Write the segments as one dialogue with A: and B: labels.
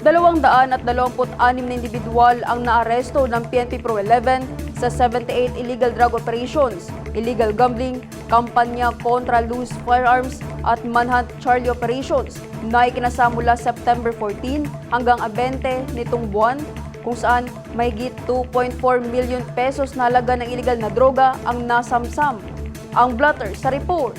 A: 226 na individual ang naaresto ng PNP Pro 11 sa 78 illegal drug operations, illegal gambling, kampanya kontra loose firearms at manhunt Charlie operations na ikinasa mula September 14 hanggang 20 nitong buwan kung saan mahigit 2.4 million pesos na halaga ng illegal na droga ang nasamsam. Ang blotter sa report.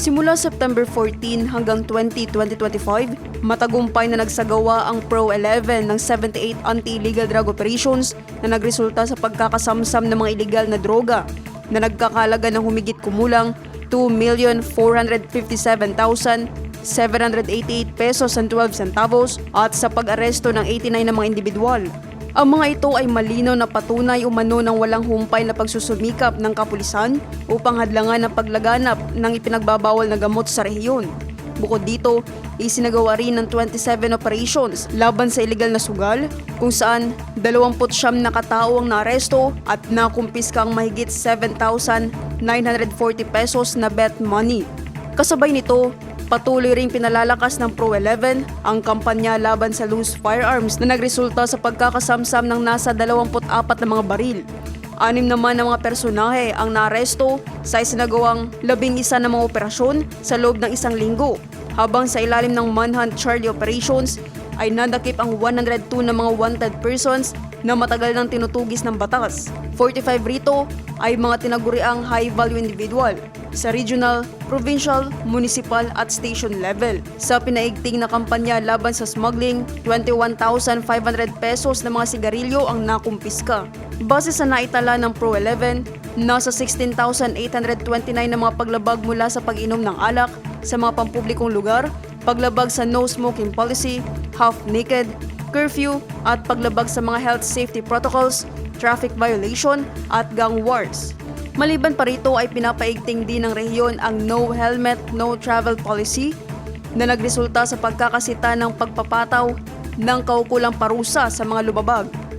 A: Simula September 14 hanggang 20, 2025, matagumpay na nagsagawa ang Pro 11 ng 78 anti-illegal drug operations na nagresulta sa pagkakasamsam ng mga illegal na droga na nagkakalaga ng humigit kumulang 2,457,788 pesos and 12 centavos at sa pag-aresto ng 89 na mga individual. Ang mga ito ay malinaw na patunay umano ng walang humpay na pagsusumikap ng kapulisan upang hadlangan ang paglaganap ng ipinagbabawal na gamot sa rehiyon. Bukod dito, isinagawa rin ng 27 operations laban sa illegal na sugal kung saan 29 na katao ang naaresto at nakumpiska ang mahigit 7,940 pesos na bet money. Kasabay nito, patuloy ring pinalalakas ng Pro 11 ang kampanya laban sa loose firearms na nagresulta sa pagkakasamsam ng nasa 24 na mga baril. Anim naman ng mga personahe ang naaresto sa isinagawang labing isa na mga operasyon sa loob ng isang linggo, habang sa ilalim ng Manhunt Charlie Operations ay nadakip ang 102 na mga wanted persons na matagal nang tinutugis ng batas. 45 rito ay mga tinaguriang high-value individual sa regional, provincial, municipal at station level. Sa pinaigting na kampanya laban sa smuggling, 21,500 pesos na mga sigarilyo ang nakumpiska. Base sa naitala ng Pro 11, nasa 16,829 na mga paglabag mula sa pag-inom ng alak sa mga pampublikong lugar, paglabag sa no smoking policy, half naked, curfew at paglabag sa mga health safety protocols, traffic violation at gang wars. Maliban pa rito ay pinapaigting din ng rehiyon ang no helmet, no travel policy na nagresulta sa pagkakasita ng pagpapataw ng kaukulang parusa sa mga lumabag.